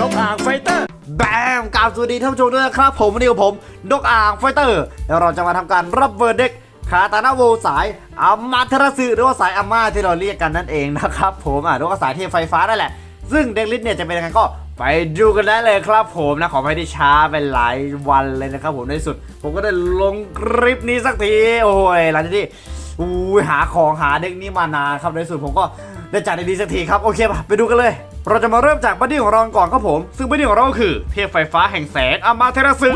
นกอ่างไฟเตอร์ แบมกราบสวัสดีท่านผู้ชมด้วยนะครับ ผมวันนี้กับผม นกอ่างไฟเตอร์แล้วเราจะมาทำการรับเวอร์เด็กคาตานาโวสายอามาเทราสึหรือว่าสายอาม่าที่เราเรียกกันนั่นเองนะครับผมอะหรือว่าสายเทพไฟฟ้านั่นแหละ ซึ่งเด็กลิสเนี่ยจะเป็นยังไงก็ไปดูกันได้เลยครับผมนะขอไปที่ช้าไปหลายวันเลยนะครับผมในสุด ผมก็ได้ลงคลิปนี้สักที โอ้ยหลังจากที่อู้หาของหาเด็กนี้มานานครับในสุดผมก็ ได้จัดดีๆสักทีครับ โอเคป่ะไปดูกันเลย เราจะมาเริ่มจากบัดดี้ของเราก่อนครับผม ซึ่งบัดดี้ของเราก็คือเทพไฟฟ้าแห่งแสงอามาเทราสึ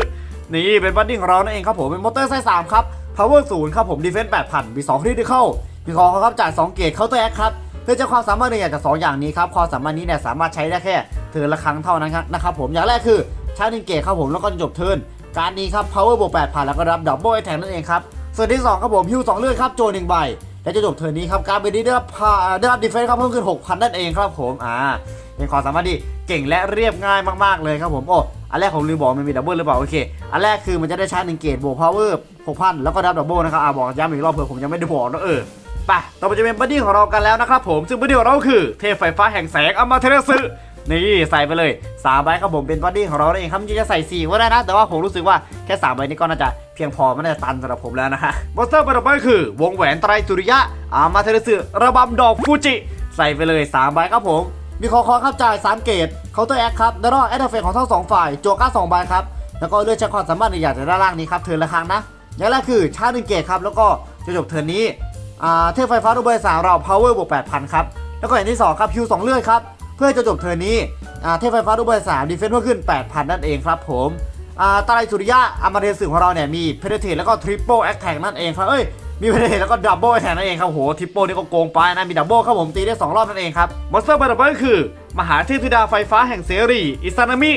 นี่เป็นบัดดี้ของเรานั่นเองครับผมเป็นมอเตอร์ไซส์3ครับ power 0ครับผม defense 8,000มี2 critical มีของครับจ่าย2เกต counter act ครับเพื่อจะความสามารถหนึ่งอย่างจาก2อย่างนี้ครับความสามารถนี้เนี่ยสามารถใช้ได้แค่เทิร์นละครั้งเท่านั้นนะครับผมอย่างแรกคือใช้หนึ่งเกตครับผมแล้วก็จบเทิร์นการนี้ครับ power บวก8,000แล้วก็รับ double attack นั่นเองครับส่วนที่สองครับผมฮิว2เลือดครับโจหนึ่งใบ และจะจบเทิร์นนี้ครับการเบนนี้ได้รับพาได้รับดีเฟนส์ครับเพิ่มขึ้น 6,000 นั่นเองครับผมอ่าเป็นความสามารถที่เก่งและเรียบง่ายมากๆเลยครับผมโอ้อันแรกผมลืมบอกมันมีดับเบิลหรือเปล่าโอเคอันแรกคือมันจะได้ชาร์จหนึ่งเกตบวกพาวเวอร์6,000แล้วก็รับดับเบิลนะครับอ่าบอกย้ำอีกรอบเผื่อผมยังไม่ได้บอกนะเออไปต่อไปจะเป็นบัดดี้ของเรากันแล้วนะครับผมซึ่งบัดดี้ของเราคือเทพไฟฟ้าแห่งแสงอมาเทเรซึ นี่ใส่ไปเลยสามใบครับผมเป็นบัดดี้ของเราเองครับจริงจะใส่สี่ก็ได้นะ แต่ว่าผมรู้สึกว่าแค่สามใบนี้ก็น่าจะเพียงพอไม่น่าจะตันสำหรับผมแล้วนะฮะมอนสเตอร์ประดับไปคือ วงแหวนไตรสุริยะอามาเทเรซึระบำดอกฟูจิ ใส่ไปเลยสามใบครับผมมีคอคอครับจ่าย3เกตเคาน์เตอร์แอคครับแล้วก็แอดเทอร์เฟของทั้งสองฝ่ายโจก้าสองใบครับแล้วก็เลือกใช้ความสามารถในอย่างจากด้านล่างนี้ครับเทิร์นละครั้งนะอย่างแรกคือชาร์จหนึ่งเกตครับแล้วก็จะจบเทิร์นนี้อาเทพไฟฟ้ารูเบอร์สามเรา power บวก8,000 ครับ แล้วก็อย่างที่ 2 ครับฮิว 2 เลือดครับ เพื่อจะจบเทิร์นี้เทพไฟฟ้ารูปเบอร์สามดีเฟนซ์เพิ่มขึ้น 8,000 นั่นเองครับผมอ่าตาไลสุริยะอมาเทสึของเราเนี่ยมีเพเทแล้วก็ทริปเปิลแอคแท็กนั่นเองครับเอ้ยมีเพเทแล้วก็ดับเบิลแอคแท็กนั่นเองครับโหทริปเปิลนี่ก็โกงไปนะมีดับเบิลครับผมตีได้สองรอบนั่นเองครับมอนสเตอร์บัตเตอร์คือ มหาเทพธิดาไฟฟ้าแห่งเสรีอิซานามิ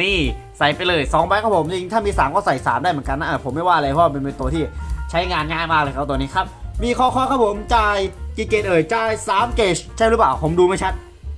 นี่ใส่ไปเลย2ใบครับผมจริงถ้ามี 3 ก็ใส่ 3 ได้เหมือนกันนะผมไม่ว่าอะไรเพราะว่ามันเป็นตัวที่ใช้งานง่ายมากเลยครับตัวนี้ครับมีคอคอครับผมจ่ายกี่เกตเอ่ยจ่าย3เกจใช่หรือเปล่าผมดูไม่ชัด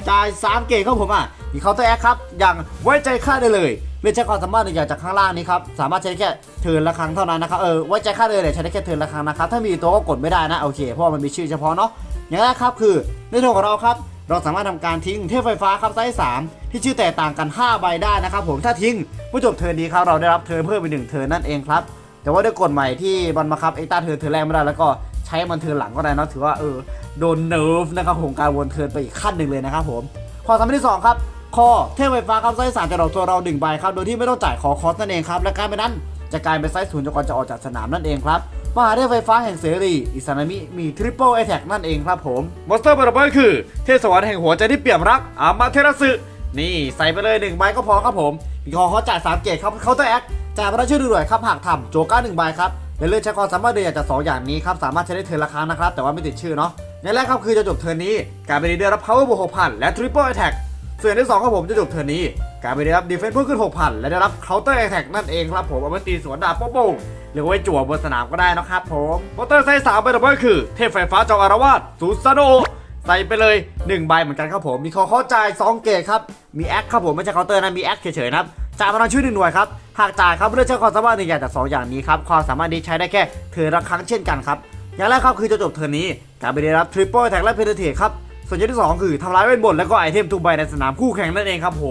จ่าย3เกตครับผมอะมีเคาน์เตอร์แอคครับ อย่างไว้ใจค่าได้เลยเลือกใช้ความสามารถหนึ่งอย่างจากข้างล่างนี้ครับ สามารถใช้แค่เทิร์นละครั้งเท่านั้นนะครับ เออ ไว้ใจค่าได้เลยใช้ได้แค่เทิร์นละครั้งนะครับ ถ้ามีตัวก็กดไม่ได้นะ โอเค เพราะมันมีชื่อเฉพาะเนาะ อย่างแรกครับคือในตัวของเราครับ เราสามารถทำการทิ้งเทพไฟฟ้าครับไซส์3ที่ชื่อแตกต่างกัน 5 ใบได้นะครับผม ถ้าทิ้งเมื่อจบเทิร์นนี้ครับ เราได้รับเทิร์นเพิ่มไปหนึ่งเทิร์นนั่นเองครับ แต่ว่าด้วยกฎใหม่ที่บันมาครับเอ็กตาเทิร์นเทิร์นแรกไม่ได้แล้วก็ใช้มันเทิร์นหลังก็ได้นะถือว่าเออ โดนเนิร์ฟนะครับผมการวนเทิร์นไปอีกขั้นหนึ่งเลยนะครับผมข้อสามที่สองครับคอเทพไฟฟ้าครับไซส์สามจะดอกตัวเราหนึ่งใบครับโดยที่ไม่ต้องจ่ายขอคอสนั่นเองครับและการเป็นนั้นจะกลายเป็นไซส์ศูนย์จนกว่าจะออกจากสนามนั่นเองครับมหาเทพไฟฟ้าแห่งเสรีอิซานามิมีทริปเปิลแอทแทกนั่นเองครับผมมอนสเตอร์บัตเตอร์คือ เทพสวรรค์แห่งหัวใจที่เปี่ยมรักอามาเทราสึนี่ใส่ไปเลยหนึ่งใบก็พอครับผมมีคอเขาจ่ายสามเกตครับเคาน์เตอร์แอคจ่ายมาได้ชื่อด้วยครับหากทำโจก้าหนึ่งใบครับ และเลือกใช้ความสามารถเดียวจากสองอย่างนี้ครับสามารถใช้ได้เทิร์นละครั้งนะครับ แต่ว่าไม่ติดชื่อเนาะอย่างแรกครับคือจะจบเทิร์นนี้ การเป็นดีได้รับ power บวก6,000 และ triple attack ส่วนที่สองครับผมจะจบเทิร์นนี้ การไปได้รับดีเฟนซ์เพิ่มขึ้น6,000 และได้รับเคาน์เตอร์แอทแทกนั่นเองครับผมเอาไว้ตีสวนดาบโป้งหรือว่าไว้จั่วบนสนามก็ได้นะครับผมมอเตอร์ไซส์สามไปดับเบิลคือ เทพไฟฟ้าจอมอารวาสซูซาโนใส่ไปเลย 1 ใบเหมือนกันครับผมมีคอเข้าจ่าย2เกตครับมีแอคครับผมไม่ใช่เคาน์เตอร์นะมีแอคเฉยๆนะครับ จ่ายพลังชื่อหนึ่งหน่วยครับ หากจ่ายครับเลือกใช้ความสามารถหนึ่งอย่างจากสองอย่างนี้ครับ ความสามารถนี้ใช้ได้แค่เทิร์ละครั้งเช่นกันครับ อย่างแรกครับคือจะจบเทิร์นี้การไปได้รับทริปเปิลแท็กและเพนเทครับ ส่วนอย่างที่2คือทำร้ายเวทมนต์แล้วก็ไอเทมทุกใบในสนามคู่แข่งนั่นเองครับโห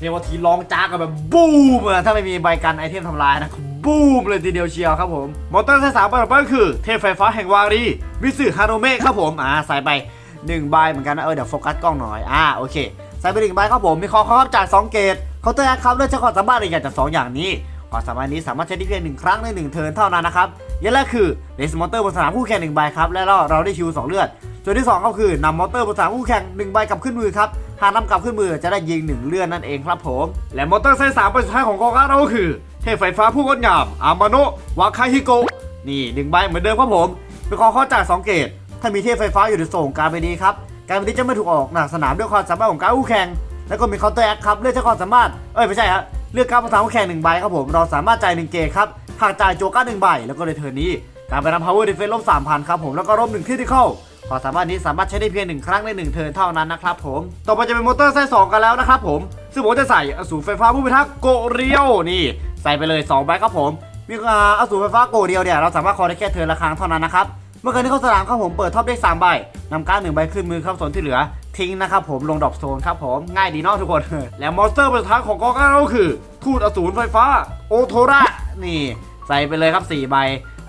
เรียกว่าทีลองจ้ากันแบบบูมอะถ้าไม่มีใบกันไอเทมทำลายนะบูมเลยทีเดียวเชียวครับผมมอเตอร์ไซส์สามประกอบก็คือเทพไฟฟ้าแห่งวารีมิสึฮานโนเมะครับผมอ่าใส่ไป1ใบเหมือนกันนะเออเดี๋ยวโฟกัสกล้องหน่อยอ่าโอเคใส่ไปหนึ่งใบครับผมมีคอครับจาก2เกต เคาน์เตอร์แอคครับเลือกใช้ความสามารถอีกอย่างจากสองอย่างนี้ความสามารถนี้สามารถใช้ได้เพียงหนึ่งครั้งในหนึ่งเทิร์นเท่านั้นนะครับอย่างแรกคือเลสมอเตอร์บนสนามคู่แข่งหนึ่งใบครับและเราเราได้ชิวสองเลือดส่วนที่ 2 ก็คือนำมอเตอร์บนสนามคู่แข่ง1ใบกลับขึ้นมือครับหากนำกลับขึ้นมือจะได้ยิง1เลือนนั่นเองครับผม และมอเตอร์ไซส์3ใบสุดท้ายของกองการเราก็คือเทพไฟฟ้าผู้งดงามอามาโนะวาคาฮิโกะนี่หนึ่งใบเหมือนเดิมครับผมเป็นของข้อจ่าย2เกตถ้ามีเทพไฟฟ้าอยู่ในส่งการไปดีครับการไปดีจะไม่ถูกออกหนักสนามด้วยความสามารถของการคู่แข่ง แล้วก็มีเคาน์เตอร์แอคครับเลือกใช้ความสามารถ เอ้ยไม่ใช่ครับเลือกการประสานคู่แข่งหนึ่งใบครับผมเราสามารถจ่ายหนึ่งเกตครับหากจ่ายโจก้าหนึ่งใบแล้วก็ในเทิร์นนี้การไปทำ power defense ลบ3,000ครับผมแล้วก็ลบ1 critical ความสามารถนี้สามารถใช้ได้เพียงหนึ่งครั้งในหนึ่งเทิร์นเท่านั้นนะครับผม ต่อไปจะเป็นมอเตอร์ไซส์2กันแล้วนะครับผม ซึ่งผมจะใส่อสูรไฟฟ้าผู้พิทักษ์โกเรียวนี่ ใส่ไปเลย2ใบครับผมมีอ่าอสูรไฟฟ้าโกเรียวเนี่ยเราสามารถคอได้แค่เทิร์นละครั้งเท่านั้นนะครับ มื่อคืนที่เข้าสนามครับผมเปิดท็อปได้3ใบนำการ์ดหนึ่งใบขึ้นมือครับส่วนที่เหลือทิ้งนะครับผมลงดรอปโซนครับผมง่ายดีเนาะทุกคน แล้วมอนสเตอร์ประธานของกองกาเราคือ ทูตอสูรไฟฟ้าโอโทระนี่ ใส่ไปเลยครับ4ใบ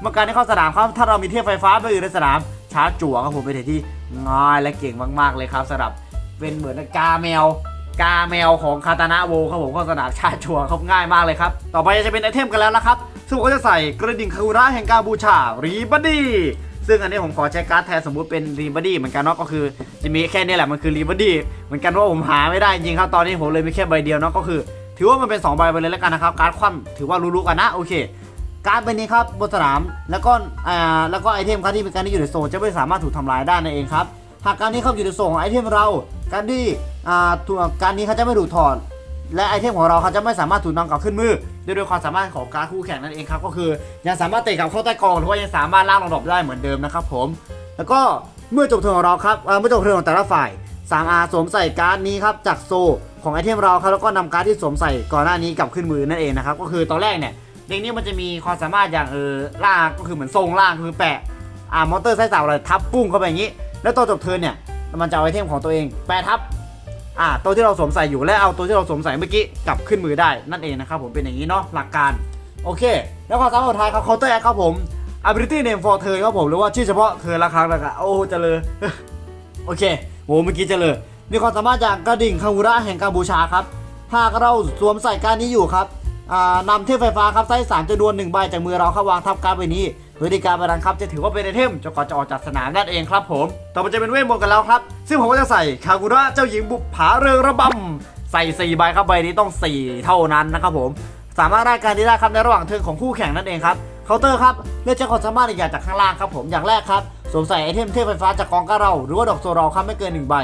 เมื่อการที่เข้าสนามครับถ้าเรามีเทพไฟฟ้าไปอยู่ในสนามชาร์จจั่วครับผมเป็นเหตุที่ง่ายและเก่งมาก ๆเลยครับสำหรับเป็นเหมือนกาแมวกาแมวของคาตานะโวครับผมเข้าสนามชาร์จจั่วครับง่ายมากเลยครับ ต่อไปจะเป็นไอเทมกันแล้วนะครับซึ่งผมก็จะใส่กระดิ่งคารุระแห่งการบูชารีบัดดี้ ซึ่งอันนี้ผมขอใช้การ์ดแทนสมมุติเป็นรีบัดดี้เหมือนกันเนาะก็คือจะมีแค่นี้แหละมันคือรีบัดดี้เหมือนกันว่าผมหาไม่ได้จริงครับตอนนี้ผมเลยมีแค่ใบเดียวเนาะก็คือ ถือว่ามันเป็น2ใบไปเลยแล้วกันนะครับการ์ดคว่ำถือว่ารู้ๆกันนะโอเค การ์ดใบนี้ครับบนสนามแล้วก็อ่าแล้วก็ไอเทมครับที่เป็นการที่อยู่ในโซนจะไม่สามารถถูกทำลายได้นั่นเองครับหากการนี้เข้าอยู่ในโซนของไอเทมเรา การที่อ่าถูกการนี้เขาจะไม่ถูกถอด และไอเทมของเราเขาจะไม่สามารถถูกนำกลับขึ้นมือด้วยด้วยความสามารถของการคู่แข่งนั่นเองครับก็คือ ยังสามารถเตะกลับเข้าใต้กองหรือว่ายังสามารถล่างลงดรอปได้เหมือนเดิมนะครับผมแล้วก็เมื่อจบเทิร์นของเราครับเมื่อจบเทิร์นของแต่ละฝ่ายสามาสวมใส่การ์ดนี้ครับจากโซของไอเทมเราครับแล้วก็นำการ์ดที่สวมใส่ก่อนหน้านี้กลับขึ้นมือนั่นเองนะครับก็คือตอนแรกเนี่ยเด็กนี้มันจะมีความสามารถอย่างเออล่างก็คือเหมือนทรงล่างคือแปะอ่ามอเตอร์ไส์สาวอะไรทับปุ้งเข้าไปอย่างนี้ แล้วตอนจบเทิร์นเนี่ยมันจะเอาไอเทมของตัวเองแปะทับ อ่าตัวที่เราสวมใส่อยู่และเอาตัวที่เราสวมใส่เมื่อกี้กลับขึ้นมือได้นั่นเองนะครับผมเป็นอย่างนี้เนาะหลักการโอเค แล้วความสามารถสุดท้ายครับ counter act ครับผม ability name for เธอครับผมหรือว่าชื่อเฉพาะเธอละครั้งนะครับโอ้จะเลยโอเคโหเมื่อกี้จะเลยมีความสามารถอย่างกระดิ่งคาวุระแห่งการบูชาครับหากเราสวมใส่การนี้อยู่ครับ นำเทพไฟฟ้าครับไซส์สามจำนวนหนึ่งใบจากมือเราเข้าวางทับการดใบนี้โดยในการใบนั้นครับจะถือว่าเป็นไอเทมจนกว่าจะออกจากสนามนั่นเองครับผม ต่อไปจะเป็นเวทมนต์กันแล้วครับ ซึ่งผมก็จะใส่คากุระเจ้าหญิงบุปผาเริงระบำใส่ 4 ใบครับใบนี้ต้อง 4 เท่านั้นนะครับผม สามารถได้การนี้ได้ครับในระหว่างเทิร์นของคู่แข่งนั่นเองครับเคาน์เตอร์ครับเลือกใช้ความสามารถอีกอย่างจากข้างล่างครับผมอย่างแรกครับสวมใส่ไอเทมเทพไฟฟ้าจากกองกระเรา หรือว่าดอกโซรอครับไม่เกินหนึ่งใบ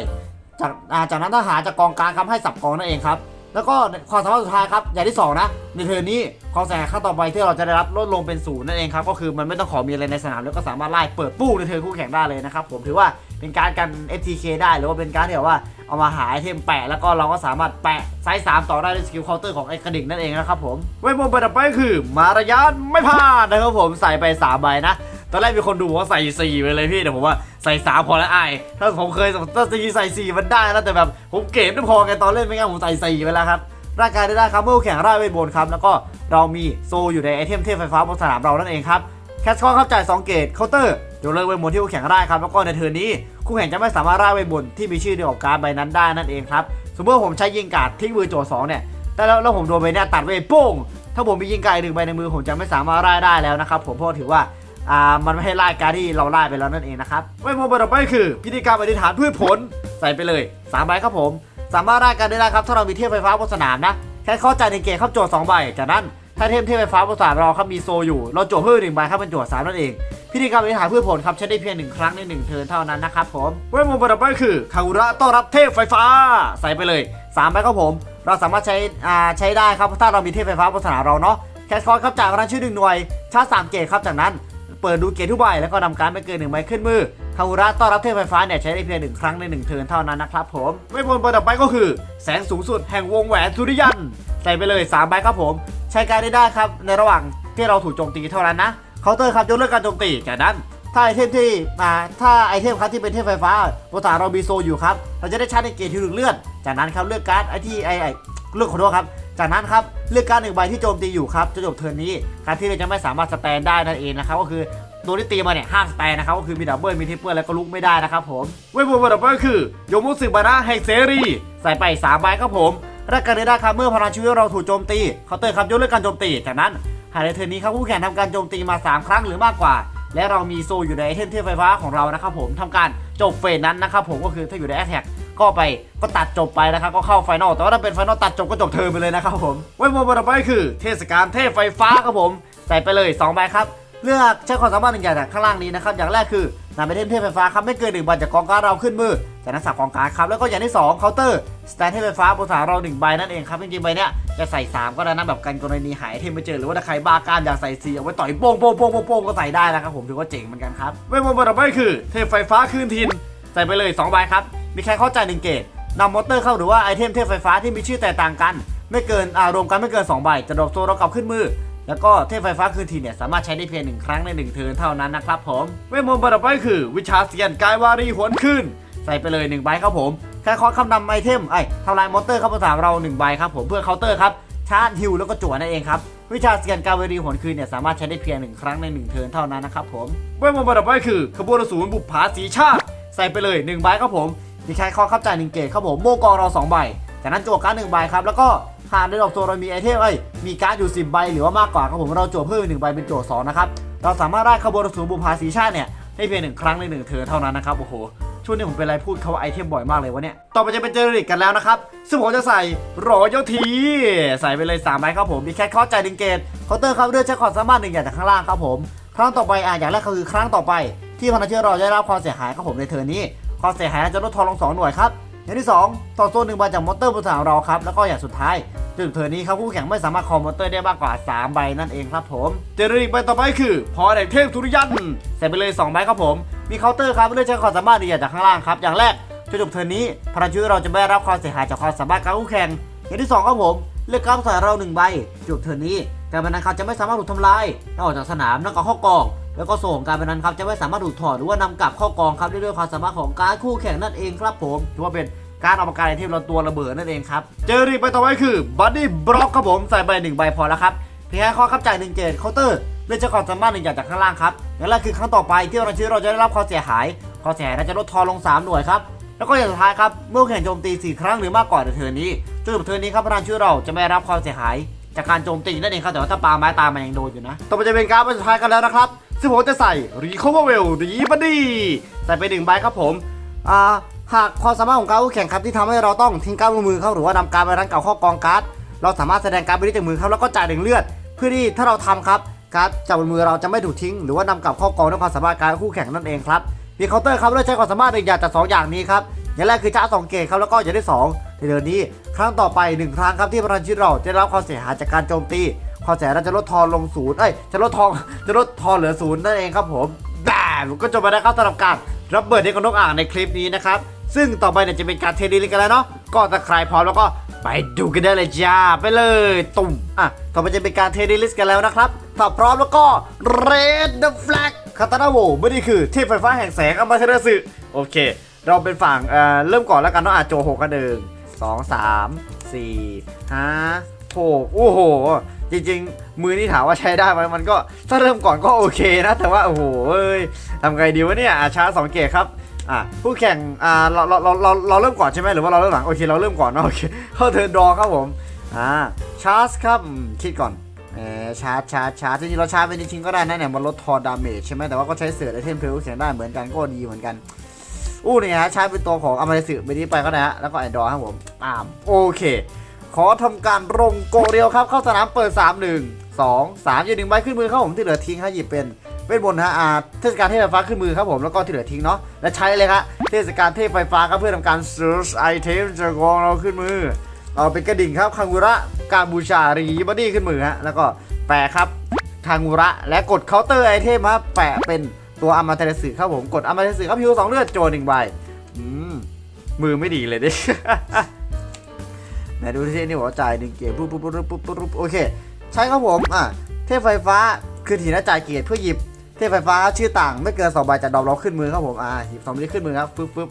จากจากนั้นทหารจากกองกลางครับให้สับกองนั่นเองครับ แล้วก็ความสามารถสุดท้ายครับอย่างที่สองนะ ในเทิร์นี้ความแสงขั้นต่อไปที่เราจะได้รับลดลงเป็นศูนย์นั่นเองครับ ก็คือมันไม่ต้องขอมีอะไรในสนาม แล้วก็สามารถไล่เปิดปู้ในเทิร์คู่แข่งได้เลยนะครับ ผมถือว่าเป็นการกัน FTK ได้หรือว่าเป็นการที่แบบว่าเอามาหาไอเทมแปะ แล้วก็เราก็สามารถแปะไซส์สามต่อได้ด้วยสกิลเคาน์เตอร์ของไอ้กระดิ่งนั่นเองนะครับผมเวทมนต์ประดับไปคือมารยาทไม่พลาดนะครับผมใส่ไปสามใบนะ ตอนแรกมีคนดูว่าใส่สี่ไปเลยพี่แต่ผมว่าใส่สามพอแล้วไอ้ายถ้าผมเคยถ้าสีใส่สี่มันได้นะแต่แบบผมเก็บไม่พอไงตอนเล่นไม่งั้นผมใส่สี่ไปแล้วครับร่างกายได้ได้ครับเมื่อแข่งร่ายเวทมนต์ครับแล้วก็เรามีโซอยู่ในไอเทมเทพไฟฟ้าบนสนามเรานั่นเองครับแคสคอนครับจ่าย2เกตเคาน์เตอร์ยกเลิกเวทมนต์ที่คู่แข่งได้ครับแล้วก็ในเทิร์นี้คู่แข่งจะไม่สามารถร่ายเวทมนต์ที่มีชื่อเดียวกับการใบนั้นได้นั่นเองครับสมมติว่าผมใช้ยิงการ์ดทิ้งมือโจทย์สองเนี่ยแต่แล้วแล้วผมโดนใบเนี้ยตัดเวทโป้งถ้าผมมียิงไกลหนึ่งใบในมือผมจะไม่สามารถร่ายได้แล้วนะครับผมเพราะถือว่า อ่ามันไม่ให้ร่าการที่เราร่าไปแล้วนั่นเองนะครับเวทมนต์ต่อไปคือ พิธีกรรมอธิษฐานพืชผลใส่ไปเลย3ใบครับผม สามารถร่าการได้ครับ ถ้าเรามีเทพไฟฟ้าบนสนามนะแค่เข้าใจในเกมครับโจทย์2ใบจากนั้นถ้าเทพเทพไฟฟ้าบนสนามเราครับมีโซอยู่ เราโจทย์เพิ่มหนึ่งใบครับเป็นโจทย์สามนั่นเอง พิธีกรรมอธิษฐานพืชผลครับใช้ได้เพียงหนึ่งครั้งในหนึ่งเทิร์นเท่านั้นนะครับผมเวทมนต์ต่อไปคือคาอุระต้อนรับเทพไฟฟ้าใส่ไปเลย3ใบครับผม เราสามารถใช้อ่าใช้ได้ครับถ้าเรามีเทพไฟฟ้าบนสนามเราเนาะแคสคอร์ครับจากร้านชื่อหนึ่งหน่วยชาร์จสามเกตครับจากนั้น เปิดดูเกตทุกใบแล้วก็นำการไม่เกินหนึ่งใบขึ้นมือคาอุระต้อนรับเทพไฟฟ้าเนี่ยใช้ได้เพียงหนึ่งครั้งในหนึ่งเทิร์นเท่านั้นนะครับผมเวทมนต์ต่อไปก็คือ แสงสูงสุดแห่งวงแหวนสุริยัน ใส่ไปเลย3ใบครับผม ใช้การได้ได้ครับในระหว่างที่เราถูกโจมตีเท่านั้นนะเคาน์เตอร์ครับยกเลิกการโจมตีจากนั้นถ้าไอเทมที่อ่าถ้าไอเทมครับที่เป็นเทพไฟฟ้าโปรตาเรามีโซอยู่ครับเราจะได้ชาร์จในเกตที่หนึ่งเลือดจากนั้นครับเลือกการ์ดไอที่ไอไอเลือกขอโทษครับ จากนั้นครับเลือกการ์ดหนึ่งใบที่โจมตีอยู่ครับจะจบเทิร์นนี้การที่เราจะไม่สามารถสแตนได้นั่นเองนะครับก็คือตัวที่ตีมาเนี่ยห้ามสแตนนะครับก็คือมีดับเบิลมีทริปเปิลแล้วก็ลุกไม่ได้นะครับผมเวทมนต์ดับเบิลคือโยมุสึบานะแห่งเสรีใส่ไป3ใบครับผมรักกันได้ครับเมื่อพลังชีวิตเราถูกโจมตีเคาน์เตอร์ครับยกเลิกการโจมตีจากนั้นหากในเทิร์นนี้ครับผู้แข่งทำการโจมตีมา 3 ครั้งหรือมากกว่า และเรามีโซอยู่ในไอเทมเทพไฟฟ้าของเรานะครับผมทำการจบเฟสนั้นนะครับผมก็คือถ้าอยู่ในแอ t แท็ก ก็ไปก็ตัดจบไปนะครับก็เข้าไฟนอลแต่ว่าถ้าเป็นไฟนอลตัดจบก็จบเทอมไปเลยนะครับผมเวทมนต์ต่อไปคือ เทศกาลเทพไฟฟ้าครับผมใส่ไปเลย2ใบครับเลือกใช้ความสามารถหนึ่งอย่างจากข้างล่างนี้นะครับอย่างแรกคือนำไปเทมเทพไฟฟ้าครับไม่เกินหนึ่งใบจากกองการเราขึ้นมือจากนั้นสับกองการครับแล้วก็อย่างที่2เคาน์เตอร์สแตนเทพไฟฟ้าบนสามเราหนึ่งใบนั่นเองครับจริงๆใบเนี้ยจะใส่ 3 ก็ได้นะแบบกันกรณีหายเทมไม่เจอหรือว่าถ้าใครบ้ากามอยากใส่สีเอาไว้ต่อยโป้งโป้งโป้งโป้งโป้งก็ใส่ได้นะครับผมถือว่าเจ๋งเหมือนกันครับเวทมนต์ต่อไปคือ เทพไฟฟ้าคืนทิน ใส่ไปเลย2ใบครับ มีแค่เข้าใจหนึ่งเกตนำมอเตอร์เข้าหรือว่าไอเทมเทพไฟฟ้าที่มีชื่อแตกต่างกัน ไม่เกินอ่ารวมกันไม่เกิน2ใบจะดรอปโซเรากลับขึ้นมือ แล้วก็เทพไฟฟ้าคืนทีเนี่ยสามารถใช้ได้เพียงหนึ่งครั้งในหนึ่งเทิร์นเท่านั้นนะครับผมเวทมนต์ต่อไปคือ วิชาเซียนกายวารีหวนขึ้น ใส่ไปเลย1ใบครับผมแค่คอคำนำไอเทมไอทำลายมอเตอร์ครับภาษาเราหนึ่งใบครับผมเพื่อเคาน์เตอร์ครับชาร์จฮิวแล้วก็จั่วนั่นเองครับวิชาเซียนการเวรีหวนคืนเนี่ยสามารถใช้ได้เพียงหนึ่งครั้งในหนึ่งเทิร์นเท่านั้นนะครับผมเวทมนต์ประดับไว้คือขบวนอสูรบุปผาสีชาติ ใส่ไปเลย1ใบครับผมมีใช้คอครับจ่ายหนึ่งเกตครับผมโมกองเรา2ใบจากนั้นจั่วการ์ดหนึ่งใบครับแล้วก็หากในดอกโซเรามีไอเทมเอ้ยมีการ์ดอยู่ 10 ใบหรือว่ามากกว่าครับผมเราจั่วเพิ่มหนึ่งใบเป็นจั่วสองนะครับเราสามารถได้ขบวนสูรบุปผาสีชาติเนี่ยได้เพียงหนึ่งครั้งในหนึ่งเทิร์นเท่านั้นนะครับโอ้โหช่วงนี้ผมเป็นไรพูดคาว่าไอเทมบ่อยมากเลยวะเนี่ย ต่อไปจะเป็นเจเนริกกันแล้วนะครับ ซึ่งผมจะใส่รอยัลที ใส่ไปเลย3ใบครับผม มีแค่ข้าใจดึงเกตเคาน์เตอร์ครับด้วยใช้ความสามารถหนึ่งอย่างจากข้างล่างครับผม ครั้งต่อไปอะอย่างแรกก็คือครั้งต่อไป ที่พนักเชื่อเราจะได้รับความเสียหายครับผมในเทอร์นนี้ ความเสียหายจะลดทอนลง 2 หน่วยครับอย่างที่ 2 ต่อโซนหนึ่งใบจากมอนเตอร์บนสนามเราครับแล้วก็อย่างสุดท้ายจุดเทอร์นนี้ครับผู้แข่งไม่สามารถคอมมอนเตอร์ได้มากกว่า 3 ใบนั่นเองครับผมเจเนริกใบต่อไปคือพอแดกเทพทุริยันใส่ไปเลย 2 ใบครับผม มีเคาน์เตอร์ครับเลือกใช้ความสามารถดีจากข้างล่างครับอย่างแรกจนจบเทอร์นนี้พลังชีวิตเราจะไม่ได้รับความเสียหายจากความสามารถการคู่แข่งอย่างที่2ครับผมเลือกการใส่เราหนึ่งใบจบเทอร์นนี้การพนันครับจะไม่สามารถถูกทำลายนอกจากสนามนอกจากข้อกอง แล้วก็ส่งการพนันครับจะไม่สามารถถูกถอดหรือว่านำกลับเข้ากองครับด้วยด้วยความสามารถของการคู่แข่งนั่นเองครับผมถือว่าเป็นการออกกำลังกายที่เราตัวระเบิดนั่นเองครับ เจอรีไปต่อไปคือบัดดี้บล็อกครับผมใส่ใบหนึ่งใบพอแล้วครับเพียงแค่ข้อขับจ่ายหนึ่งเกตเคาน์เตอร์เลือกเจ้าความสามารถหนึ่งอย่างจากข้างล่างครับอย่างแรกคือครั้งต่อไปที่เราชื่อเราจะได้รับความเสียหายความเสียหายน่าจะลดทอนลง 3 หน่วยครับแล้วก็อย่างสุดท้ายครับเมื่อแข่งโจมตี 4 ครั้งหรือมากกว่าในเทิร์นนี้จนถึงเทิร์นนี้ครับพลังชื่อเราจะไม่รับความเสียหาย จากการโจมตีนั่นเองครับแต่ว่าถ้าปาไม้ตามมันยังโดนอยู่นะต่อไปจะเป็นการ์ดสุดท้ายกันแล้วนะครับ ซึ่งผมจะใส่รีคอเวอร์เวลรีบัดดี้ใส่ไปหนึ่งใบครับผมอ่าหากความสามารถของการดคู่แข่งครับที่ทำให้เราต้องทิ้งการบนมือเขาหรือว่านำการไปรั้นเก่าข้ากองการ์ดเราสามารถแสดงการดไปที่จากมือเขาแล้วก็จ่ายหนึ่งเลือด เพื่อที่ถ้าเราทำครับการ์ดจากบนมือเราจะไม่ถูกทิ้ง หรือว่านำกลับข้ากองด้วยความสามารถการคู่แข่งนั่นเองครับมีเคาน์เตอร์ครับเลือกใช้ความสามารถหนึ่งอย่างจากสองอย่างนี้ครับอย่างแรกคือชาสองเกตครับแล้วก็อย่างที่สองในเดือนนี้ ครั้งต่อไปหนึ่งครั้งครับที่พลังชีวิตเราจะรับความเสียหายจากการโจมตี ความเสียเราจะลดทอนลงศูนย์เอ้ยจะลดทอนจะลดทอนเหลือศูนย์นั่นเองครับผมแบบก็จบไปแล้วครับสำหรับการรับเบิดเด็กกับนกอ่างในคลิปนี้นะครับซึ่งต่อไปเนี่ยจะเป็นการเทดีลิกันแล้วเนาะก็ถ้าใครพร้อมแล้วก็ไปดูกันได้เลยจ้าไปเลยตุ่มอะต่อไปจะเป็นการเทดีลิสกันแล้วนะครับถ้าพร้อมแล้วก็ Red the Flag คาตานาโวไม่ได้คือเทพไฟฟ้าแห่งแสงอมาเทรสึโอเค เราเป็นฝั่งเอ่อเริ่มก่อนแล้วกันเนาะอาโจหกกันหนึ่งสองสามสี่ห้าหกโอ้โห จริงๆ มือนี่ถามว่าใช้ได้ไหมมันก็ถ้าเริ่มก่อนก็โอเคนะ แต่ว่าโอ้โหเอ้ยทำไงดีวะเนี่ยอะช้าสองเกตครับอะผู้แข่งอ่าเราเราเราเราเราเริ่มก่อนใช่ไหมหรือว่าเราเริ่มหลังโอเคเราเริ่มก่อนเนอะโอเคเข้าเทิร์นดอครับผมอ่าชาร์จครับคิดก่อนเออชาร์จชาร์จชาร์จจริงๆเราชาร์จไปจริงๆก็ได้นะเนี่ยมันลดทอนดาเมจใช่ไหมแต่ว่าก็ใช้เสือไอเทมเพลเสียงได้เหมือนกันก็ดีเหมือนกันอู้เนี่ยฮะใช้เป็นตัวของอเมริสึไปนี้ไปก็ได้ฮะแล้วก็แอดอครับผมตามโอเค ขอทำการลงโกเรียวครับเข้าสนามเปิด 3 1 2 3ยืนหนึ่งใบขึ้นมือครับผมที่เหลือทิ้งฮะหยิบเป็นเวทมนต์ฮะอาเทศกาลเทพไฟฟ้าขึ้นมือครับผมแล้วก็ที่เหลือทิ้งเนาะและใช้เลยครับเทศกาลเทพไฟฟ้าครับเพื่อทำการ search item จากองเราขึ้นมือเอาเป็นกระดิ่งครับคังกุระกาบูชารีบอดี้ขึ้นมือฮะแล้วก็แปะครับทางูระและกดเคาน์เตอร์ไอเทมครับแปะเป็นตัวอามาเทสึครับผมกดอามาเทสึครับพิวสองเลือดโจหนึ่งใบมมือไม่ดีเลยดิ ไหนดูที่นี่หัวจ่ายหนึ่งเกตปุ๊บปุ๊บปุ๊บปุ๊บปุ๊บปุ๊บโอเค ใช่ครับผมอะเทพไฟฟ้าคือถีนะจ่ายเกียรติเพื่อหยิบเทพไฟฟ้าชื่อต่างไม่เกินสองใบจากดอกเราขึ้นมือครับผมอ่าหยิบสองใบขึ้นมือครับปุ๊บปุ๊บ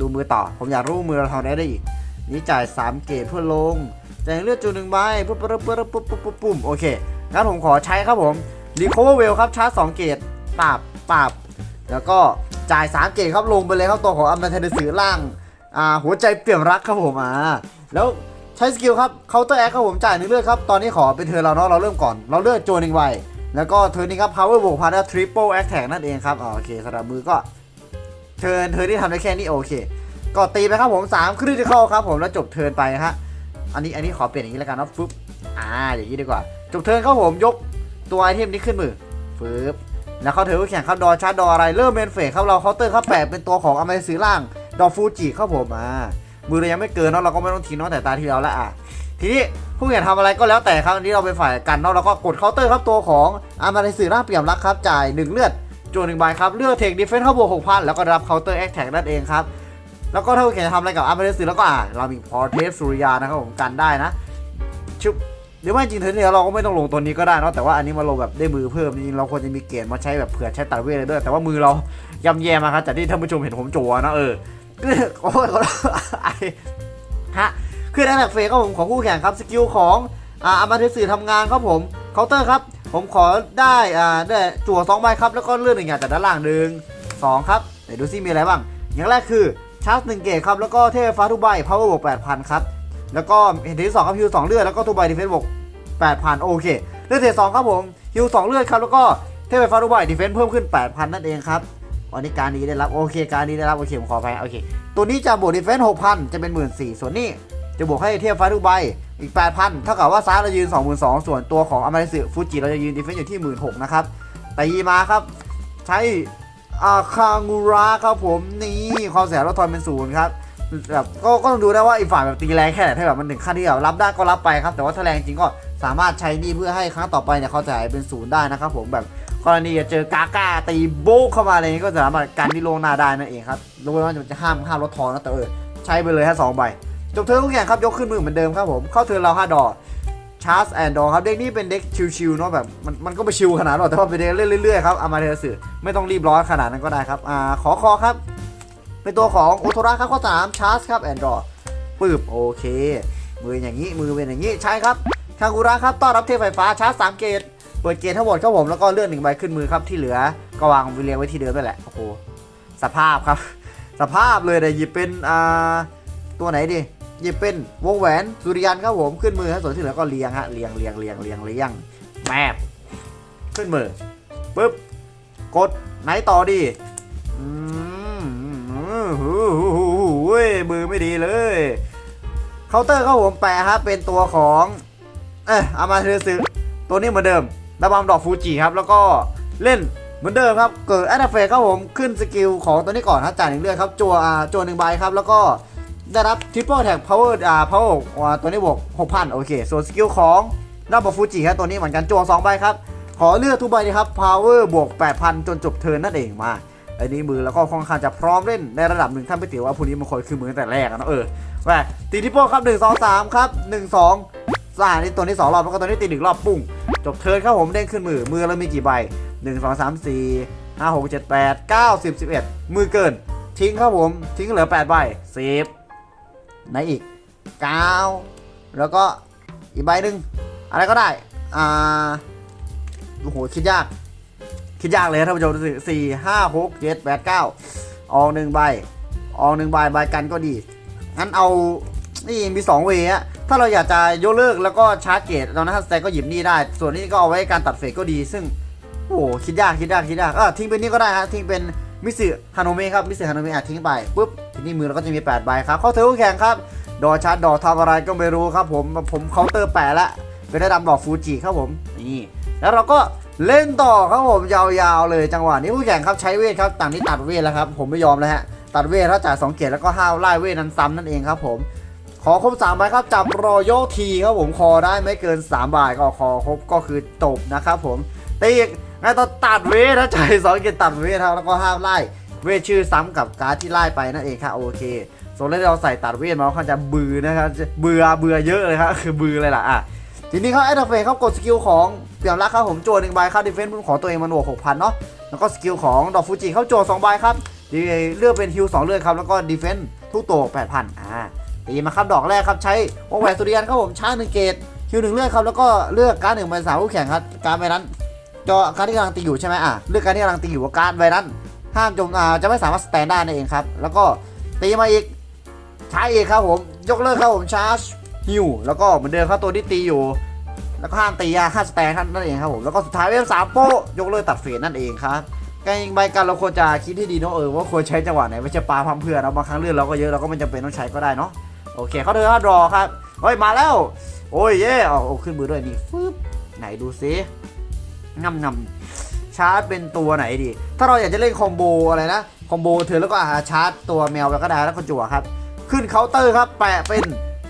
ดูมือต่อ ผมอยากรู้มือเราทำได้ได้อีกนี่จ่าย 3 เกตเพื่อลงจ่ายเลือดจูหนึ่งใบปุ๊บปุ๊บปุ๊บปุ๊บปุ๊บปุ๊บปุ๊บโอเคงั้นผมขอใช้ครับผมรีคอเวอร์เวลครับชาร์จ2เกตปราบปราบแล้วก็จ่าย 3 เกตครับลงไปเลยครับตัวของอัมนเทนสือล่างอ่าหัวใจเปี่ยมรักครับผมอ่า แล้วใช้สกิลครับเคาน์เตอร์แอคครับผมจ่ายหนึ่งเลือดครับ ตอนนี้ขอเป็นเธอเราเนาะเราเริ่มก่อน เราเลือดโจหนึ่งใบแล้วก็เธอนี้ครับ power บวกพาร์ท triple attack นั่นเองครับอ่าโอเคสำหรับมือก็เทิร์นเธอที่ทำได้แค่นี้โอเค ก็ตีไปครับผม3คริติคอลครับผมแล้วจบเทิร์นไปนะฮะอันนี้อันนี้ขอเปลี่ยนอย่างนี้แล้วกันเนาะฟึบอ่าอย่างนี้ดีกว่า จบเทิร์นครับผมยกตัวไอเทมนี้ขึ้นมือฟึบแล้วเขาเถือว่แข่งครับดอชาร์ดออะไรเริ่มเมนเฟสครับเราเคาน์เตอร์ครับแปะเป็นตัวของอเมซือล่างดอฟูจิครับผมอ่า มือเรายังไม่เกินเนาะเราก็ไม่ต้องทิ้งเนาะแต่ตาที่แล้วละอะทีนี้ผู้แข่งทำอะไรก็แล้วแต่ครับอันนี้เราเป็นฝ่ายกันเนาะเราก็กดเคาน์เตอร์ครับตัวของอามาเซือล่าเปี่ยมรักครับจ่ายหนึ่งเลือดโจหนึ่งใบครับเลือดเทคดิเฟนซ์เข้าบวกหกพันแล้วก็รับเคาน์เตอร์แอคแท็กนั่นเองครับแล้วก็ถ้าคุณแข่งจะทำอะไรกับอาร์เมเดสแล้วก็อ่าเรามีพอเทสสุริยานะครับผมกันได้นะชุบหรือว่าจริงเทอเนี่ยเราก็ไม่ต้องลงตัวนี้ก็ได้เนาะแต่ว่าอันนี้มาลงแบบได้มือเพิ่มจริงเราควรจะมีเกณฑ์มาใช้แบบเผื่อใช้ตัดเวทเลยด้วยแต่ว่ามือเรายำแย่มาครับจากที่ท่านผู้ชมเห็นผมโจวนะเออ คือโอ้ยขอโทษไอ้ฮะคือในแม็กเฟสครับผมของคู่แข่งครับสกิลของอ่าอามาเทสื่อทำงานครับผมเคาน์เตอร์ครับ ผมขอได้อ่าได้จั่วสองใบครับแล้วก็เลื่อนหนึ่งอย่างจากด้านล่างหนึ่งสองครับไหนดูซิมีอะไรบ้าง อย่างแรกคือชาร์จหนึ่งเกตครับแล้วก็เทพฟ้าทุกใบพาวเวอร์บวกแปดพันครับแล้วก็เห็นที่สองครับฮิวสองเลือดแล้วก็ทุกใบดีเฟนส์บวกแปดพันโอเคเลือดเทสองครับผมฮิวสองเลือดครับแล้วก็เทพไฟฟ้าทุกใบดีเฟนส์เพิ่มขึ้นแปดพันนั่นเองครับ วันนี้การนี้ได้รับโอเคการนี้ได้รับโอเคผมขอไปโอเค ตัวนี้จะบวกดีเฟนส์หกพันจะเป็นหมื่นสี่ส่วนนี้จะบวกให้เทพฟ้าทุกใบอีกแปดพันเท่ากับว่าซ้ายเรายืนสองหมื่นสองส่วนตัวของอมาริสึฟูจิเราจะยืนดีเฟนส์อยู่ที่หมื่นหกนะครับตีมาครับ ใช้อาคางูระครับผมนี่ความเสียลดทอนเป็นศูนย์ครับแบบก็ก็ต้องดูได้ว่าอีกฝ่ายแบบตีแรงแค่ไหนถ้าแบบมันถึงขั้นที่แบบรับได้ก็รับไปครับ แต่ว่าถ้าแรงจริงก็สามารถใช้นี่เพื่อให้ครั้งต่อไปเนี่ยเขาจะหายเป็นศูนย์ได้นะครับผมแบบ กรณีเจอกาก้าตีโบกเข้ามาอะไรอย่างนี้ก็สามารถกันที่โลงหน้าได้นั่นเองครับรู้ว่าจะห้ามห้ามลดทอนนะแต่เออใช้ไปเลยแค่สองใบจบเทิร์นทุกอย่งครับยกขึ้นมือเหมือนเดิมครับผมเข้าเทิร์นเราห้าดอกชาร์จแอนด์ดอครับเด็กนี้เป็นเด็กชิวๆเนาะแบบมันมันก็ไม่ชิวขนาดนั้นหรอกแต่ว่าเป็นเด็กเล่นเรื่อยๆครับเอามาเทอสื่อไม่ต้องรีบร้อนขนาดนั้นก็ได้ครับอ่าขอคอครับ เป็นตัวของโอโทระครับข้อสามชาร์จครับแอนด์ดอปึบโอเค มืออย่างนี้มือเป็นอย่างนี้ใช่ครับคากุระครับต้อนรับเทพไฟฟ้าชาร์จสามเกต ปิดเกตทั้งหมดครับผมแล้วก็เลื่อนหนึ่งใบขึ้นมือครับที่เหลือก็วางวิเลียงไว้ที่เดิมนั่นแหละโอ้โหสภาพครับ สภาพเลยแต่หยิบเป็นอ่าตัวไหนดีหยิบเป็นวงแหวนสุริยันครับผมขึ้นมือครับส่วนที่เหลือก็เรียงฮะเรียงเรียงเรียงเรียงเรียงแมบขึ้นมือปึ๊บกดไหนต่อดีอืมหูหูหูหูเว้มือไม่ดีเลยเคาน์เตอร์ครับผมแปะครับเป็นตัวของ เอ้ยอามาเทซึตัวนี้เหมือนเดิม ระบำดอกฟูจิครับ แล้วก็เล่นเหมือนเดิมครับ เกิดแอดเฟครับผม ขึ้นสกิลของตัวนี้ก่อนครับจ่ายหนึ่งเลือดครับ จัวอ่าจัวหนึ่งใบครับ แล้วก็ได้รับทริปเปิลแท็กพาวเวอร์อ่าพาวเวอร์ตัวนี้บวกหกพันโอเค ส่วนสกิลของดับบฟูจิครับตัวนี้เหมือนกันจัวสองใบครับ ขอเลือดทุกใบนะครับพาวเวอร์บวกแปดพันจนจบเทิร์นนั่นเองมาอันนี้มือแล้วก็ค่อนข้างจะพร้อมเล่นในระดับหนึ่งท่านไปติว่าพวกนี้มันคอยคือมือตั้งแต่แรกนะเออแหวตีทิปเปิลครับหนึ่งสองสามครับหนึ่งสองสานี่ตัวนี้สองรอบแล้วก็ตัวนี้ตีหนึ่งรอบปุ้ง จบเทิร์นครับผมเด้งขึ้นมือ มือเรามีกี่ใบหนึ่งสองสามสี่ห้าหกเจ็ดแปดเก้าสิบสิบเอ็ดมือเกิน ทิ้งครับผม ทิ้งเหลือแปดใบสิบไหนอีกเก้าแล้วก็อีกใบหนึ่งอะไรก็ได้ อ่า โอ้โห คิดยาก คิดยากเลยท่านผู้ชมดูสิสี่ห้าหกเจ็ดแปดเก้าออกหนึ่งใบ ออกหนึ่งใบ ใบกันก็ดี งั้นเอา นี่มีสองเวย์อะถ้าเราอยากจะยกเลิกแล้วก็ชาร์จเกตตอนนั้นสแต็กก็หยิบนี่ได้ ส่วนนี้ก็เอาไว้การตัดเฟกก็ดี ซึ่งโอ้โหคิดยากคิดยากคิดยากเออทิ้งเป็นนี่ก็ได้ฮะทิ้งเป็นมิสึฮาโนเมะครับมิสึฮาโนเมะอะทิ้งไปปุ๊บทีนี้มือเราก็จะมี8ใบครับเข้าเทอร์แข่งครับดอชาร์ดอทำอะไรก็ไม่รู้ครับผมผมเคาน์เตอร์แปะละเป็นระดับดอกฟูจิครับผมนี่แล้วเราก็เล่นต่อครับผมยาวๆเลยจังหวะนี้ผู้แข่งครับใช้เวทครับต่างนี้ตัดเวทแล้วครับผมไม่ยอมแล้วฮะตัดเวทถ้าจ่ายสองเกียรติแล้วก็ห้าวไล่เวทนั้นซ้ำนั่นเองครับผม ขอครบสามใบครับจับรอยัลทีครับผมคอได้ไม่เกิน 3 บาทก็คอครบก็คือจบนะครับผมตีงั้นต้องตัดเวทถ้าจ่ายสองเกียรติตัดเวทครับแล้วก็ห้ามไล่เวทชื่อซ้ำกับการ์ดที่ไล่ไปนั่นเองครับโอเคส่วนเลนเราใส่ตัดเวทมาค่อนข้าจะเบื่อนะครับเบื่อเบื่อเยอะเลยครับคือเบื่อเลยล่ะอะทีนี้เขาแอดเฟเขากดสกิลของเปี่ยมรักครับผมโจหนึ่งใบครับดีเฟนซ์ของตัวเองมันบวกหกพันเนาะแล้วก็สกิลของดอกฟูจิเขาโจสองใบครับดีเลือกเป็นฮิวสองเลือดครับแล้วก็ดีเฟนซ์ทุกตัวแปดพันอ่า ตีมาครับดอกแรกครับใช้วงแหวนสุริยันครับผมชาร์จหนึ่งเกตฮิวหนึ่งเลือดครับแล้วก็เลือกการ์ดหนึ่งใบสามคู่แข่งครับการใบนั้นจอการ์ดที่กำลังตีอยู่ใช่ไหมอะเลือกการ์ดที่กำลังตีอยู่กับการ์ดใบนั้นห้ามจมอ่าจะไม่สามารถสแตนได้นั่นเองครับ แล้วก็ตีมาอีกใช้อีกครับผมยกเลิกครับผมชาร์จฮิวแล้วก็เหมือนเดิมครับตัวที่ตีอยู่ แล้วก็ห้ามตียาห้ามสแตนท่านนั่นเองครับผมแล้วก็สุดท้ายเวฟสามโป๊ะยกเลิกตัดเฟสนั่นเองครับการยิงใบกันเราควรจะคิดให้ดีเนาะเออว่าควรใช้จังหวะไหนไม่ใช่ปลาพัมเพื่อนเราบางครั้งเลือดเราก็เยอะเราก็ไม่จำเป็นต้องใช้ก็ได้เนาะ โอเคเขาเดินเขารอครับเฮ้ยมาแล้ว โอ้ยเย่เอาขึ้นมือด้วยนี่ฟึบไหนดูซิงำงำชาร์จเป็นตัวไหนดี ถ้าเราอยากจะเล่นคอมโบอะไรนะ คอมโบเธอแล้วก็อาชาร์จตัวแมวแล้วก็ได้แล้วก็จั่วครับ ขึ้นเคาน์เตอร์ครับแปะเป็น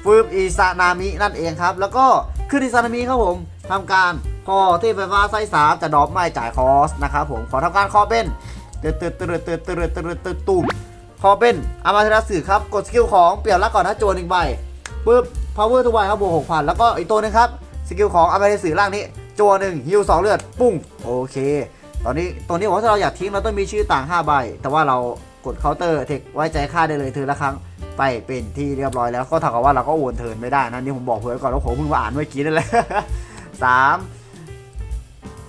ฟืบอิซานามินั่นเองครับ แล้วก็ขึ้นอิซานามิครับผมทำการคอที่ไฟฟ้าไส้สามจะดรอปไม่จ่ายคอสนะครับผมขอทำการคอเป็นตืดตืดตืดตืดตืดตืดตืดตุ่ม อเป็นอามาเทราสื่อครับ กดสกิลของเปลี่ยนละก่อนถ้าโจหนึ่งใบปึ๊บพาวเวอร์ทุกใบครับบวกหกพันแล้วก็อีกตัวหนึงครับ สกิลของอามาเทราสื่อล่างนี้โจหนึ่งฮิวสองเลือด ปุ้ง โอเค ตอนนี้ตัวนี้ผมว่าถ้าเราอยากทิ้งเราต้องมีชื่อต่าง5ใบ แต่ว่าเรากดเคาน์เตอร์เทคไว้ใจค่าได้เลยเธอละครั้งไปเป็นที่เรียบร้อยแล้วก็เท่ากับว่าเราก็โอนเทินไม่ได้นะนี่ผมบอกเพื่อก่อนว่าผมเพิ่งมาอ่านเมื่อกี้นั่นแหละสาม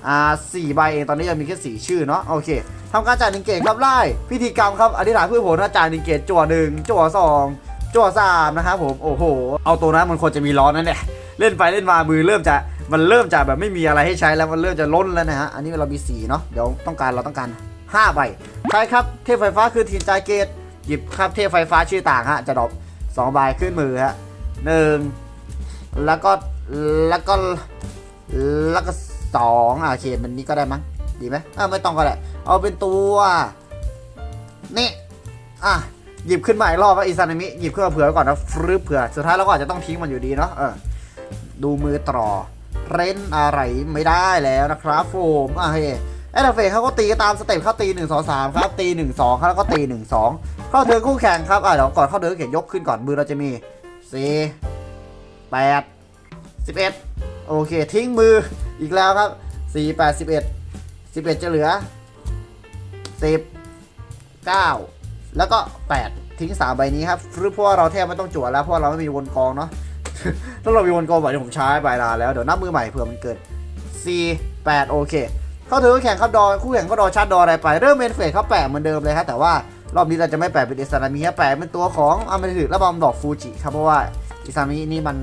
อ่าสี่ใบเองตอนนี้ยังมีแค่สี่ชื่อเนาะโอเคทำการจ่ายหนึ่งเกตครับไล่พิธีกรรมครับอธิษฐานเพื่อผลนะจ่ายหนึ่งเกตจั่วหนึ่งจั่วสองจั่วสามนะครับผมโอ้โห เอาตัวนั้นมันควรจะมีร้อนั่นแหละเล่นไปเล่นมามือเริ่มจะมันเริ่มจะแบบไม่มีอะไรให้ใช้แล้วมันเริ่มจะล้นแล้วนะฮะอันนี้เรามีสี่เนาะเดี๋ยวต้องการเราต้องการห้าใบใช่ครับเทพไฟฟ้าคือทีนจ่ายเกตหยิบครับเทพไฟฟ้าชื่อต่างฮะจะดรอปสองใบขึ้นมือฮะหนึ่งแล้วก็แล้วก็แล้วก็ สองอะโอเคมันนี้ก็ได้มั้งดีไหมอ่าไม่ต้องก็ได้เอาเป็นตัวนี่อะหยิบขึ้นมาอีกรอบว่าอิซานามิหยิบขึ้นมาเผื่อก่อนนะฟรึบเผื่อสุดท้ายเราก็อาจจะต้องทิ้งมันอยู่ดีเนาะเออดูมือต่อเล่นอะไรไม่ได้แล้วนะครับโฟมอะเฮ้ไอ้ดาเฟเขาก็ตีตามสเต็ปเขาตีหนึ่งสองสามครับ ตีหนึ่งสองครับแล้วก็ตีหนึ่งสองเข้าเทินคู่แข่งครับอะเดี๋ยวก่อนเข้าเทินเขียนยกขึ้นก่อนมือเราจะมีสี่แปดสิบเอ็ด โอเค ทิ้งมืออีกแล้วครับ 4 8 11 11 จะเหลือ 10 9 แล้วก็ 8 ทิ้ง 3 ใบนี้ครับเพราะว่าเราแทบไม่ต้องจั่วแล้ว เพราะเราไม่มีวนกองเนาะถ้าเรามีวนกองแบบที่ผมใช้ใบลาแล้ว เดี๋ยวนับมือใหม่เผื่อมันเกิด 4 8 โอเค เข้าถือแข่งครับดอคู่แข่งก็ดอชาร์จดออะไรไป เริ่มเมนเฟสเขาแปะเหมือนเดิมเลยครับแต่ว่ารอบนี้เราจะไม่แปะเป็นอิสรามีครับแปะเป็นตัวของอามาถึและบอมดอกฟูจิครับเพราะว่าอิสรามินี่มัน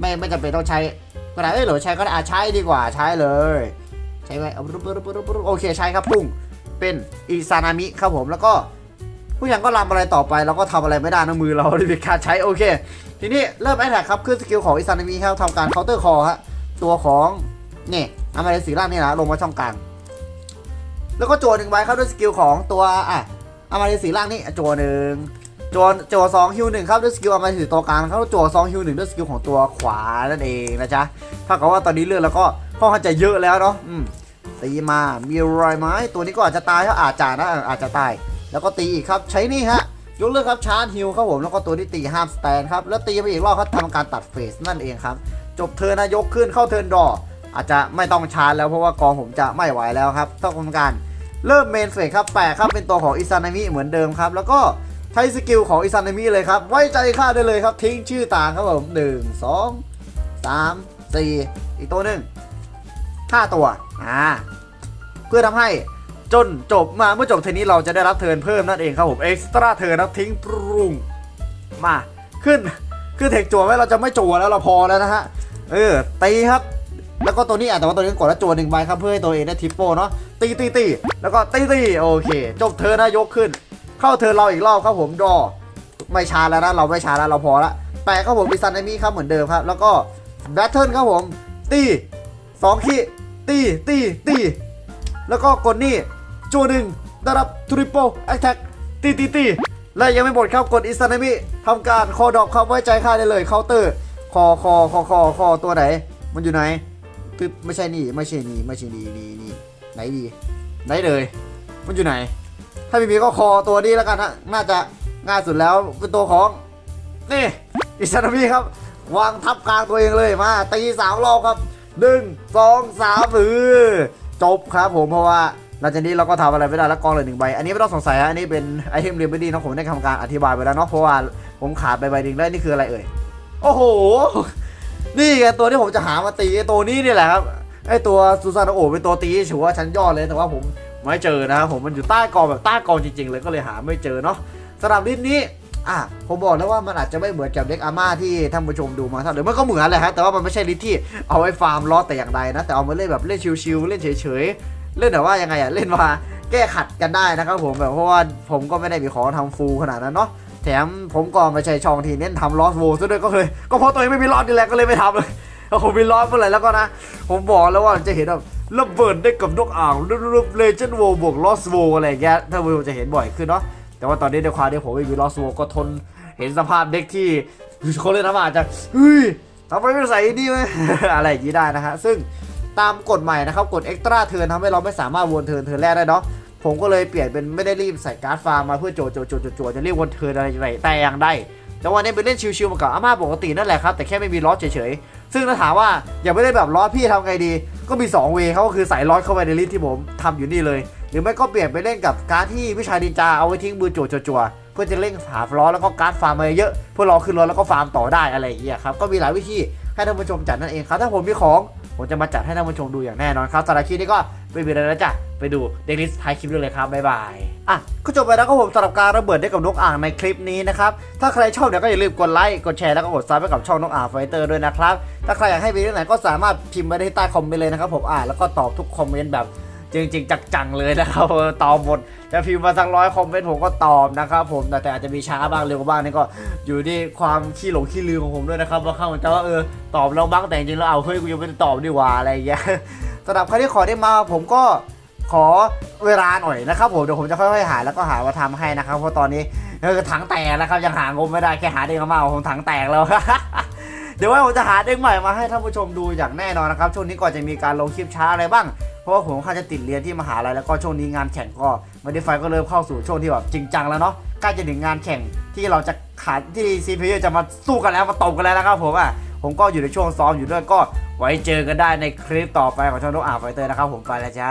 ไม่ไม่จำเป็นต้องใช้ก็ได้เอ้ยหรือใช้ก็ได้อาใช้ดีกว่าใช้เลย ใช้ไว้เอาปุ๊บปุ๊บปุ๊บปุ๊บโอเคใช้ครับปุ้งเป็นอิซานามิครับผมแล้วก็ผู้ยังก็รำอะไรต่อไปเราก็ทำอะไรไม่ได้นะมือเราไม่มีการใช้โอเค ทีนี้เริ่มแอทแทกครับขึ้นสกิลของอิซานามิครับทำการเคาน์เตอร์คอฮะตัวของนี่อามาเลสีล่างนี่นะลงมาช่องกลางแล้วก็โจวหนึ่งใบครับด้วยสกิลของตัวอะอามาเลสีล่างนี่โจวหนึ่ง จวโจวสองฮิวหนึ่งครับด้วยสกิลเอามาถือตัวกลางเขาโจวสองฮิวหนึ่งด้วยสกิลของตัวขวานั่นเองนะจ๊ะถ้ากับว่าตอนนี้เลือดแล้วก็ค่อนข้างจะเยอะแล้วเนาะอืมตีมามีรอยไม้ตัวนี้ก็อาจจะตายถ้าอาจจะนะอาจจะตาย แล้วก็ตีอีกครับใช้นี่ฮะยกเลิกครับชาร์จฮิวครับผมแล้วก็ตัวที่ตีห้ามสแตนครับแล้วตีไปอีกรอบครับทำการตัดเฟสนั่นเองครับ จบเทิร์นนะยกขึ้นเข้าเทิร์นดออาจจะไม่ต้องชาร์จแล้วเพราะว่ากองผมจะไม่ไหวแล้วครับต้องทำการเริ่มเมนเฟสครับแปะครับเป็นตัวของอิซานามิเหมือนเดิมครับ แล้วก็ ใช้สกิลของอิซานามิเลยครับ ไว้ใจข้าได้เลยครับ ทิ้งชื่อต่างครับผมหนึ่งสองสามสี่อีกตัวหนึ่งห้าตัวอ่าเพื่อทำให้จนจบมาเมื่อจบเทนนี้เราจะได้รับเทิร์นเพิ่มนั่นเองครับผมเอ็กซ์ตร้าเทิร์นนะทิ้งปรุงมาขึ้นขึ้นเทคจั่วไว้เราจะไม่จั่วแล้วเราพอแล้วนะฮะเออตีครับแล้วก็ตัวนี้อะแต่ว่าตัวนี้กดแล้วจั่วหนึ่งใบครับเพื่อให้ตัวเองได้ทิปโป้เนาะตีตีตีแล้วก็ตีตีโอเค จบเทิร์นนะยกขึ้น เข้าเทิร์นเราอีกรอบครับผมดอไม่ช้าแล้วนะเราไม่ช้าแล้วเราพอละแปะครับผมดิซันไอมี่ครับเหมือนเดิมครับ แล้วก็แบทเทิลครับผมตีสองขีตีตีตีแล้วก็กดนี่จูหนึ่งได้รับทริปเปิลแอคแท็กตีตีตีและยังไม่หมดครับกดอิซันไอมี่ทำการคอดอกครับไว้ใจค่าได้เลยเคาน์เตอร์ คอคอคอคอคอตัวไหน มันอยู่ไหนคือไม่ใช่นี่ไม่ใช่นี่ไม่ใช่นี่นี่นี่ไหนดีไหนเลย มันอยู่ไหน ถ้าไม่มีก็คอตัวนี้แล้วกันฮะน่าจะง่ายสุดแล้วเป็นตัวของนี่อิซานามิครับ วางทับกลางตัวเองเลยมาตีสามรอบครับหนึ่งสองสามเออจบครับผมเพราะว่าหลังจากนี้เราก็ทำอะไรไม่ได้แล้วกองเลยหนึ่งใบ อันนี้ไม่ต้องสงสัยฮะอันนี้เป็นไอเทมเรียมไม่ดีนะผมได้ทำการอธิบายไปแล้วเนาะเพราะว่าผมขาดไปใบหนึ่งแล้วนี่คืออะไรเอ่ยโอ้โห นี่ไงตัวที่ผมจะหามาตีตัวนี้นี่แหละครับไอตัวซูซานโอเป็นตัวตีชัวร์ชั้นยอดเลยแต่ว่าผม ไม่เจอนะครับผมมันอยู่ใต้กองแบบใต้กองจริงๆ เลยก็เลยหาไม่เจอเนาะสำหรับลิสต์นี้อะผมบอกแล้วว่ามันอาจจะไม่เหมือนกับเด็กอาม่าที่ท่านผู้ชมดูมาเท่าเดิมมันก็เหมือนแหละฮะแต่ว่ามันไม่ใช่ลิสต์ที่เอาไว้ฟาร์มลอแต่อย่างใดนะแต่เอามาเล่นแบบเล่นชิวๆเล่นเฉยๆเล่นแบบว่ายังไงอะเล่นมาแก้ขัดกันได้นะครับผมแบบเพราะว่าผมก็ไม่ได้มีของทำฟูลขนาดนั้นเนาะแถมผมก็ไม่ใช่ช่องที่เน้นทำลอสโวซะด้วยก็เลยก็เพราะตัวเองไม่มีลอสนี่แหละก็เลยไม่ทำเลยถ้าผมมีลอสเมื่อไหร่แล้วก็นะผมบอกแล้วว่าจะเห็นแบบ ระเบิดได้กับนกอ่างรูปเลเจนด์โวบวกลอสโวอะไรเงี้ยถ้าเราจะเห็นบ่อยขึ้นเนาะแต่ว่าตอนนี้ในความที่ผมไม่มีลอสโวก็ทนเห็นสภาพเด็กที่คนเล่นน้ำอาจจะเฮ้ยทำไมไม่ใส่นี่ไหมอะไรอย่างนี้ได้นะฮะซึ่งตามกฎใหม่นะครับกฎเอ็กตร้าเทิร์นทำให้เราไม่สามารถวนเทิร์นเทิร์นแรกได้เนาะผมก็เลยเปลี่ยนเป็นไม่ได้รีบใส่การ์ดฟาร์มมาเพื่อโจโจโจโจโจจะเรียกวนเทิร์นอะไรอะไรแต่อย่างใด แต่วันนี้เป็นเล่นชิวๆมากับอาม่าปกตินั่นแหละครับแต่แค่ไม่มีล้อเฉยๆซึ่งถ้าถามว่าอย่าไม่ได้แบบล้อพี่ทำไงดี ก็มี2เวเขาก็คือใส่ล้อเข้าไปในลิสที่ผมทำอยู่นี่เลย หรือไม่ก็เปลี่ยนไปเล่นกับการที่วิชาดินจาเอาไว้ทิ้งมือจั่วจั่วๆเพื่อจะเล่นหาฟลอแล้วก็การ์ดฟาร์มมาเยอะเพื่อรอขึ้นรถแล้วก็ฟาร์มต่อได้อะไรอย่างเงี้ยครับก็มีหลายวิธีให้ท่านผู้ชมจัดนั่นเองครับถ้าผมมีของ ผมจะมาจัดให้ท่านผู้ชมดูอย่างแน่นอนครับสำหรับคลิปนี้ก็ไม่มีอะไรแล้วจ้ะไปดูเด็กลิสท้ายคลิปด้วยเลยครับบ๊ายบายอะก็จบไปแล้วก็ผมสำหรับการระเบิดได้กับนกอ่างในคลิปนี้นะครับถ้าใครชอบเนี่ยก็อย่าลืมกดไลค์กดแชร์แล้วก็กดซับให้กับช่องนกอ่างไฟเตอร์ด้วยนะครับถ้าใครอยากให้วีดีโอไหนก็สามารถพิมพ์มาได้ที่ใต้คอมเมนต์เลยนะครับผมอ่านแล้วก็ตอบทุกคอมเมนต์แบบ จริงๆจังๆเลยนะครับตอบหมดจะพิมพ์มาสักร้อยคอมเมนต์ผมก็ตอบนะครับผมแต่อาจจะมีช้าบ้างเร็วบ้างนี่ก็อยู่ที่ความขี้หลงขี้ลืมของผมด้วยนะครับว่าเข้าใจว่าเออตอบแล้วบ้างแต่จริงๆแล้วเอาเฮ้ยกูยังไม่ได้ตอบดีกว่าอะไรอย่างเงี้ยสำหรับใครที่ขอได้มาผมก็ขอเวลาหน่อยนะครับผมเดี๋ยวผมจะค่อยๆหาแล้วก็หามาทำให้นะครับ เพราะตอนนี้เออถังแตกแล้วครับยังหางมไม่ได้แค่หาเด้งมาผมถังแตกแล้วเดี๋ยวว่าผมจะหาเด้งใหม่มาให้ท่านผู้ชมดูอย่างแน่นอนนะครับช่วงนี้ก่อนจะมีการลงคลิปช้าอะไรบ้าง เพราะว่าผมค่าจะติดเรียนที่มหาลัยแล้วก็ช่วงนี้งานแข่งก็มาดิไฟก็เริ่มเข้าสู่ช่วงที่แบบจริงจังแล้วเนาะใกล้จะถึงงานแข่งที่เราจะขาดที่ซีพีจะมาสู้กันแล้วมาตบกันแล้วนะครับผมอะผมก็อยู่ในช่วงซ้อมอยู่ด้วยก็ไว้เจอกันได้ในคลิปต่อไปของช่องนกอ่างไฟเตอร์นะครับผมไปแล้วจ้า